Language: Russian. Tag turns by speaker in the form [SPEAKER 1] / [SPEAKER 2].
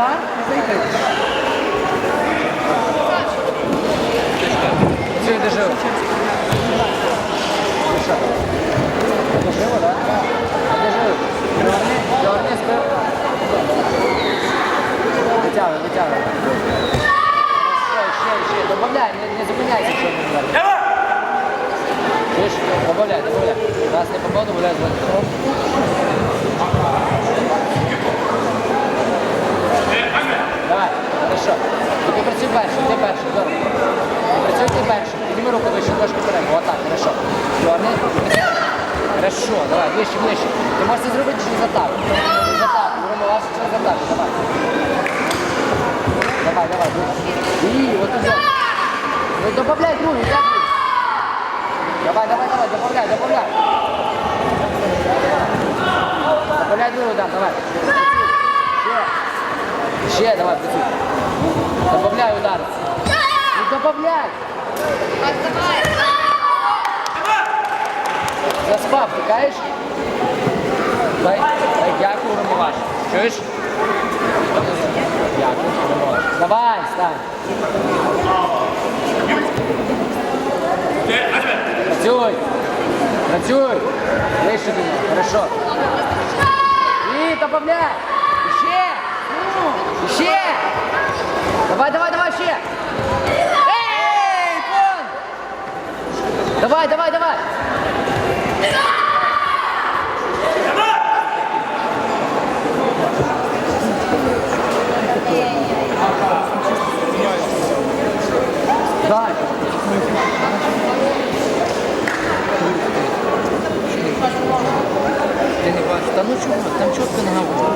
[SPEAKER 1] Все, дожив. Дожив, так? Дожив. Дерни спив. Витягуй, витягуй. Ще, ще, ще. Добавляй, не, не зупиняйся, що не говориш. Чуєш? Добавляй, добавляй. Раз не попав, добавляй зверху. Перший, ти перший, добре. Працюй ти перший. Підніми руку вище, трошки вперед. Отак, хорошо. Чорний. Хорошо, давай, вище, вище. Ти можеш це зробити через атаку. Через атаку. Рома, ваш через атаку, давай. Давай, давай. І, от туди. Ну, добавляй другий, другий. Давай, давай, давай, добавляй, добавляй. Добавляй другий удар, давай. Ще, давай, працюй. Добавляй удар. Ну, добавляй. Заспав, тікаєш? Дай, дай дякую, Ромоваш. Чуєш? Дякую, Ромоваш. Давай, стань. Працюй. Працюй. Ближче до нього. Хорошо. І добавляй. Ще. Ще. Давай, давай, давай, ще. Давай, давай, давай. Дай. Ти не бачиш? Та ну чого? Там чітко нога.